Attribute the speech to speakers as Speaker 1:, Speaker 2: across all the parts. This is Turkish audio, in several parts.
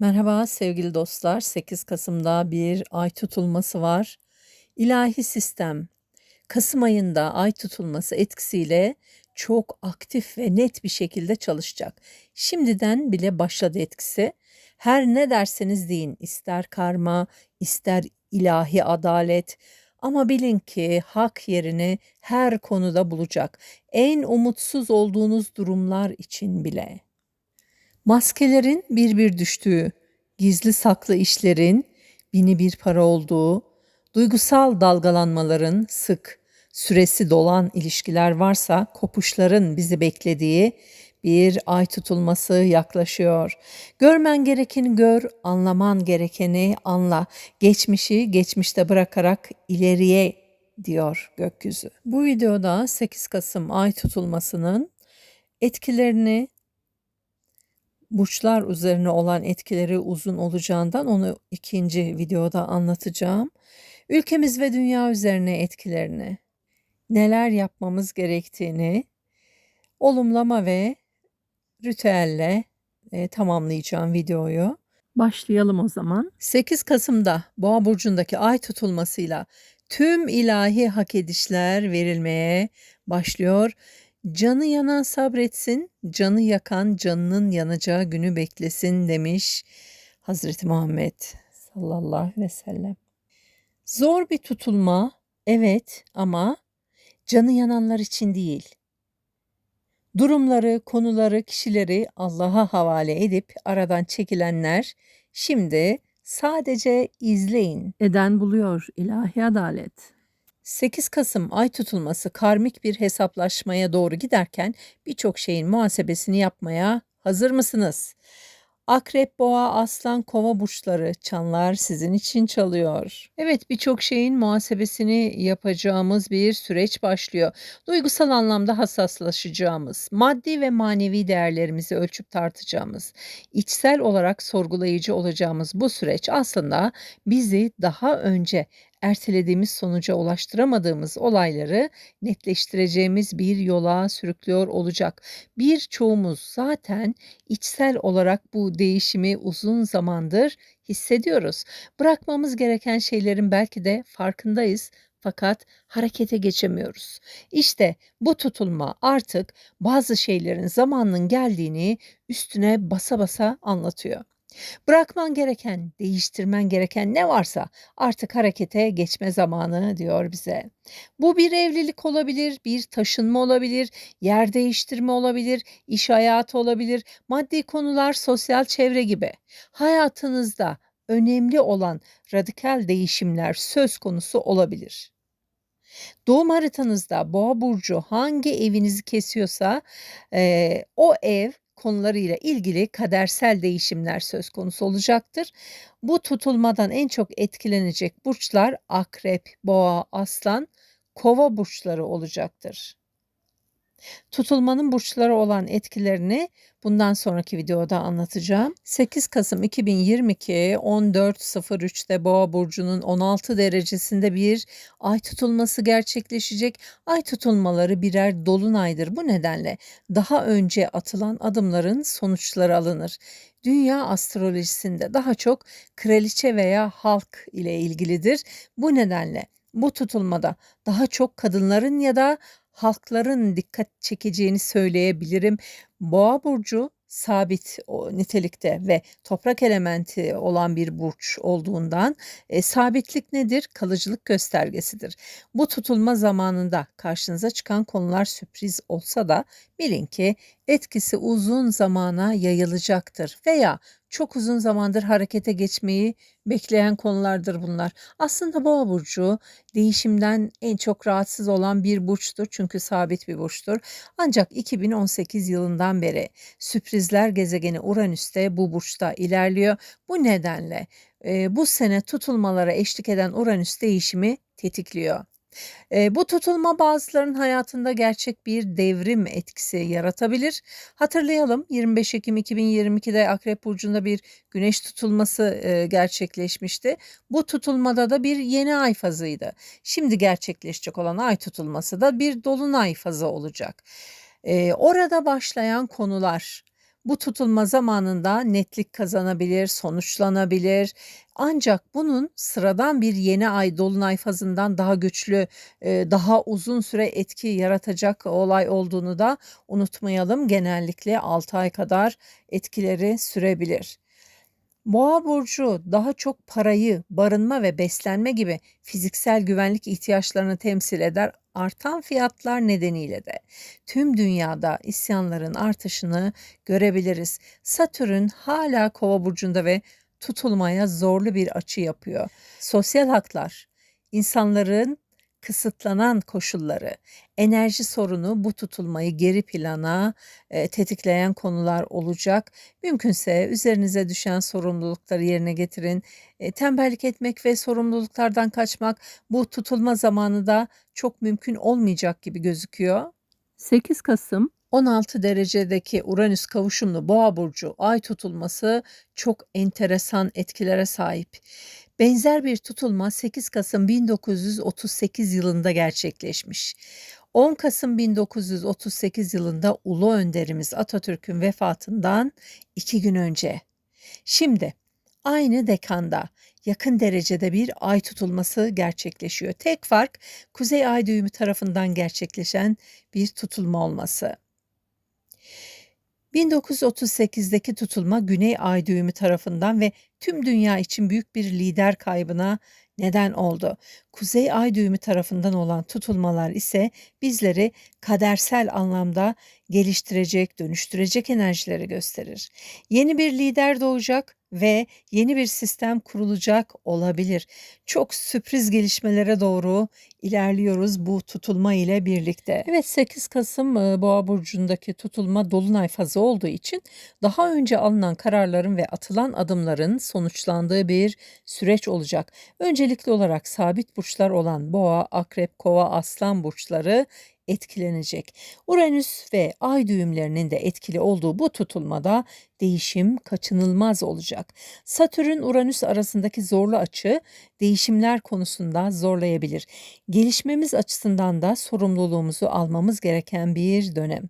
Speaker 1: Merhaba sevgili dostlar. 8 Kasım'da bir ay tutulması var. İlahi sistem Kasım ayında ay tutulması etkisiyle çok aktif ve net bir şekilde çalışacak. Şimdiden bile başladı etkisi. Her ne derseniz deyin, ister karma, ister ilahi adalet ama bilin ki hak yerini her konuda bulacak. En umutsuz olduğunuz durumlar için bile. Maskelerin bir bir düştüğü, gizli saklı işlerin bini bir para olduğu, duygusal dalgalanmaların sık, süresi dolan ilişkiler varsa kopuşların bizi beklediği bir ay tutulması yaklaşıyor. Görmen gerekeni gör, anlaman gerekeni anla. Geçmişi geçmişte bırakarak ileriye diyor gökyüzü. Bu videoda 8 Kasım ay tutulmasının etkilerini burçlar üzerine olan etkileri uzun olacağından onu ikinci videoda anlatacağım. Ülkemiz ve dünya üzerine etkilerini, neler yapmamız gerektiğini olumlama ve ritüelle e, tamamlayacağım videoyu. Başlayalım o zaman. 8 Kasım'da Boğa burcundaki ay tutulmasıyla tüm ilahi hak edişler verilmeye başlıyor. Canı yanan sabretsin, canı yakan canının yanacağı günü beklesin demiş Hazreti Muhammed sallallahu aleyhi ve sellem. Zor bir tutulma, evet ama canı yananlar için değil. Durumları, konuları, kişileri Allah'a havale edip aradan çekilenler şimdi sadece izleyin. Eden buluyor ilahi adalet. 8 Kasım ay tutulması karmik bir hesaplaşmaya doğru giderken birçok şeyin muhasebesini yapmaya hazır mısınız? Akrep, boğa, aslan, kova burçları çanlar sizin için çalıyor. Evet birçok şeyin muhasebesini yapacağımız bir süreç başlıyor. Duygusal anlamda hassaslaşacağımız, maddi ve manevi değerlerimizi ölçüp tartacağımız, içsel olarak sorgulayıcı olacağımız bu süreç aslında bizi daha önce ertelediğimiz sonuca ulaştıramadığımız olayları netleştireceğimiz bir yola sürüklüyor olacak. Birçoğumuz zaten içsel olarak bu değişimi uzun zamandır hissediyoruz. Bırakmamız gereken şeylerin belki de farkındayız fakat harekete geçemiyoruz. İşte bu tutulma artık bazı şeylerin zamanının geldiğini üstüne basa basa anlatıyor. Bırakman gereken, değiştirmen gereken ne varsa artık harekete geçme zamanı diyor bize. Bu bir evlilik olabilir, bir taşınma olabilir, yer değiştirme olabilir, iş hayatı olabilir, maddi konular, sosyal çevre gibi. Hayatınızda önemli olan radikal değişimler söz konusu olabilir. Doğum haritanızda boğa burcu hangi evinizi kesiyorsa e, o ev konularıyla ilgili kadersel değişimler söz konusu olacaktır. Bu tutulmadan en çok etkilenecek burçlar akrep, boğa, aslan, kova burçları olacaktır. Tutulmanın burçlara olan etkilerini bundan sonraki videoda anlatacağım. 8 Kasım 2022 14.03'te Boğa burcunun 16 derecesinde bir ay tutulması gerçekleşecek. Ay tutulmaları birer dolunaydır. Bu nedenle daha önce atılan adımların sonuçları alınır. Dünya astrolojisinde daha çok kraliçe veya halk ile ilgilidir. Bu nedenle bu tutulmada daha çok kadınların ya da halkların dikkat çekeceğini söyleyebilirim. Boğa burcu sabit nitelikte ve toprak elementi olan bir burç olduğundan e, sabitlik nedir? Kalıcılık göstergesidir. Bu tutulma zamanında karşınıza çıkan konular sürpriz olsa da bilin ki etkisi uzun zamana yayılacaktır veya çok uzun zamandır harekete geçmeyi bekleyen konulardır bunlar. Aslında Boğa burcu değişimden en çok rahatsız olan bir burçtur çünkü sabit bir burçtur. Ancak 2018 yılından beri sürprizler gezegeni Uranüs'te bu burçta ilerliyor. Bu nedenle bu sene tutulmalara eşlik eden Uranüs değişimi tetikliyor. Eee, bu tutulma bazılarının hayatında gerçek bir devrim etkisi yaratabilir. Hatırlayalım 25 Ekim 2022'de Akrep Burcu'nda bir güneş tutulması eee, gerçekleşmişti. Bu tutulmada da bir yeni ay fazıydı. Şimdi gerçekleşecek olan ay tutulması da bir dolunay fazı olacak. Eee, orada başlayan konular Bu tutulma zamanında netlik kazanabilir, sonuçlanabilir. Ancak bunun sıradan bir yeni ay dolunay fazından daha güçlü, e, daha uzun süre etki yaratacak olay olduğunu da unutmayalım. Genellikle 6 ay kadar etkileri sürebilir. Boğa burcu daha çok parayı, barınma ve beslenme gibi fiziksel güvenlik ihtiyaçlarını temsil eder. Artan fiyatlar nedeniyle de tüm dünyada isyanların artışını görebiliriz. Satürn hala Kova burcunda ve tutulmaya zorlu bir açı yapıyor. Sosyal haklar, insanların kısıtlanan koşulları, enerji sorunu bu tutulmayı geri plana e, tetikleyen konular olacak. Mümkünse üzerinize düşen sorumlulukları yerine getirin. E, tembellik etmek ve sorumluluklardan kaçmak bu tutulma zamanı da çok mümkün olmayacak gibi gözüküyor. 8 Kasım 16 derecedeki Uranüs kavuşumlu Boğa burcu ay tutulması çok enteresan etkilere sahip. Benzer bir tutulma 8 Kasım 1938 yılında gerçekleşmiş. 10 Kasım 1938 yılında Ulu Önderimiz Atatürk'ün vefatından iki gün önce. Şimdi aynı dekanda yakın derecede bir ay tutulması gerçekleşiyor. Tek fark kuzey ay düğümü tarafından gerçekleşen bir tutulma olması. 1938'deki tutulma Güney Ay düğümü tarafından ve tüm dünya için büyük bir lider kaybına neden oldu. Kuzey Ay düğümü tarafından olan tutulmalar ise bizleri kadersel anlamda geliştirecek, dönüştürecek enerjileri gösterir. Yeni bir lider doğacak ve yeni bir sistem kurulacak olabilir. Çok sürpriz gelişmelere doğru ilerliyoruz bu tutulma ile birlikte. Evet 8 Kasım e, Boğa burcundaki tutulma dolunay fazı olduğu için daha önce alınan kararların ve atılan adımların sonuçlandığı bir süreç olacak. Öncelikli olarak sabit burçlar olan Boğa, Akrep, Kova, Aslan burçları etkilenecek. Uranüs ve ay düğümlerinin de etkili olduğu bu tutulmada değişim kaçınılmaz olacak. Satürn Uranüs arasındaki zorlu açı değişimler konusunda zorlayabilir. Gelişmemiz açısından da sorumluluğumuzu almamız gereken bir dönem.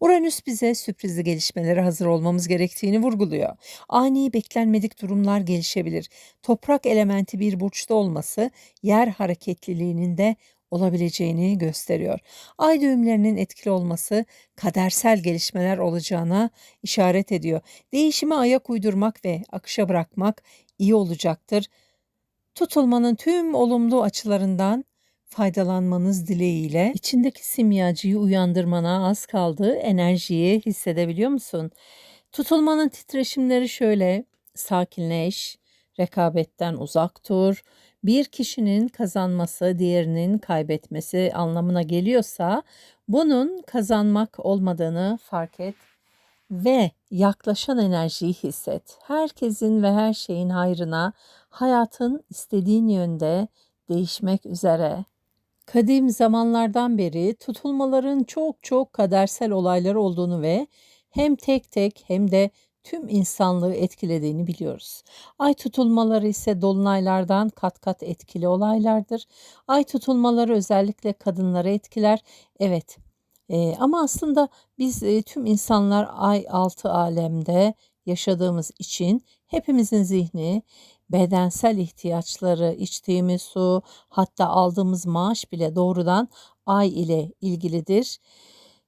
Speaker 1: Uranüs bize sürprizli gelişmelere hazır olmamız gerektiğini vurguluyor. Ani beklenmedik durumlar gelişebilir. Toprak elementi bir burçta olması yer hareketliliğinin de olabileceğini gösteriyor. Ay düğümlerinin etkili olması kadersel gelişmeler olacağına işaret ediyor. Değişime ayak uydurmak ve akışa bırakmak iyi olacaktır. Tutulmanın tüm olumlu açılarından faydalanmanız dileğiyle içindeki simyacıyı uyandırmana az kaldı. Enerjiyi hissedebiliyor musun? Tutulmanın titreşimleri şöyle sakinleş, rekabetten uzak dur, bir kişinin kazanması diğerinin kaybetmesi anlamına geliyorsa bunun kazanmak olmadığını fark et ve yaklaşan enerjiyi hisset. Herkesin ve her şeyin hayrına hayatın istediğin yönde değişmek üzere. Kadim zamanlardan beri tutulmaların çok çok kadersel olaylar olduğunu ve hem tek tek hem de tüm insanlığı etkilediğini biliyoruz. Ay tutulmaları ise dolunaylardan kat kat etkili olaylardır. Ay tutulmaları özellikle kadınları etkiler. Evet e, ama aslında biz e, tüm insanlar ay altı alemde yaşadığımız için hepimizin zihni bedensel ihtiyaçları, içtiğimiz su, hatta aldığımız maaş bile doğrudan ay ile ilgilidir.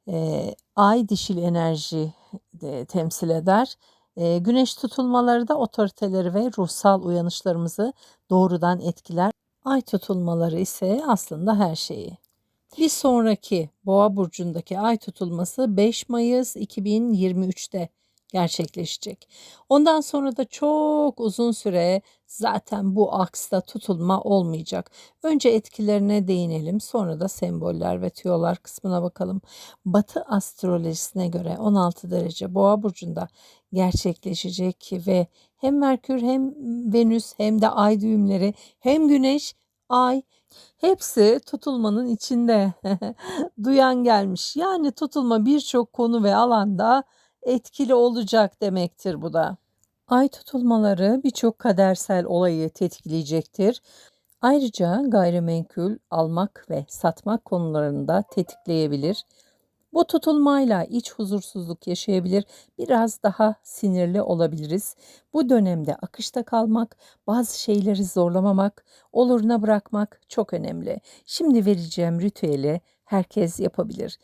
Speaker 1: E, ay dişil enerji de temsil eder. E, güneş tutulmaları da otoriteleri ve ruhsal uyanışlarımızı doğrudan etkiler. Ay tutulmaları ise aslında her şeyi. Bir sonraki Boğa burcundaki ay tutulması 5 Mayıs 2023'te gerçekleşecek. Ondan sonra da çok uzun süre zaten bu aksta tutulma olmayacak. Önce etkilerine değinelim sonra da semboller ve tüyolar kısmına bakalım. Batı astrolojisine göre 16 derece boğa burcunda gerçekleşecek ve hem Merkür hem Venüs hem de ay düğümleri hem Güneş, ay hepsi tutulmanın içinde. Duyan gelmiş. Yani tutulma birçok konu ve alanda etkili olacak demektir bu da. Ay tutulmaları birçok kadersel olayı tetikleyecektir. Ayrıca gayrimenkul almak ve satmak konularında tetikleyebilir. Bu tutulmayla iç huzursuzluk yaşayabilir, biraz daha sinirli olabiliriz. Bu dönemde akışta kalmak, bazı şeyleri zorlamamak, oluruna bırakmak çok önemli. Şimdi vereceğim ritüeli herkes yapabilir.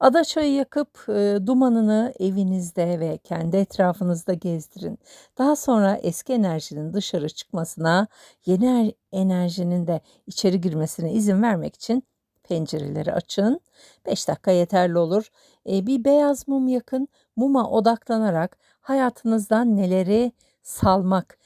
Speaker 1: Ada çayı yakıp e, dumanını evinizde ve kendi etrafınızda gezdirin. Daha sonra eski enerjinin dışarı çıkmasına, yeni er- enerjinin de içeri girmesine izin vermek için pencereleri açın. 5 dakika yeterli olur. E, bir beyaz mum yakın. Muma odaklanarak hayatınızdan neleri salmak,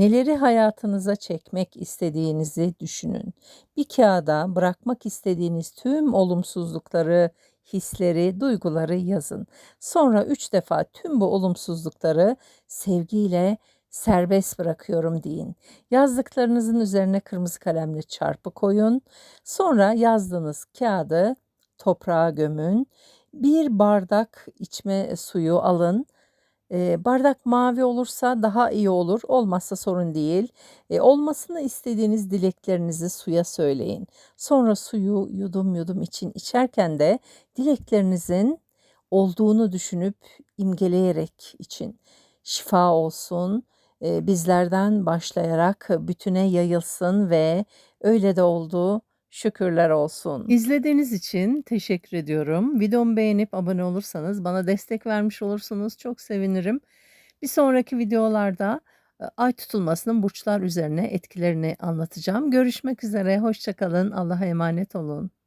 Speaker 1: neleri hayatınıza çekmek istediğinizi düşünün. Bir kağıda bırakmak istediğiniz tüm olumsuzlukları, hisleri, duyguları yazın. Sonra üç defa tüm bu olumsuzlukları sevgiyle serbest bırakıyorum deyin. Yazdıklarınızın üzerine kırmızı kalemle çarpı koyun. Sonra yazdığınız kağıdı toprağa gömün. Bir bardak içme suyu alın. E, bardak mavi olursa daha iyi olur. Olmazsa sorun değil. E, olmasını istediğiniz dileklerinizi suya söyleyin. Sonra suyu yudum yudum için içerken de dileklerinizin olduğunu düşünüp imgeleyerek için şifa olsun. Bizlerden başlayarak bütüne yayılsın ve öyle de oldu. Şükürler olsun. İzlediğiniz için teşekkür ediyorum. Videomu beğenip abone olursanız bana destek vermiş olursunuz. Çok sevinirim. Bir sonraki videolarda e, ay tutulmasının burçlar üzerine etkilerini anlatacağım. Görüşmek üzere. Hoşçakalın. Allah'a emanet olun.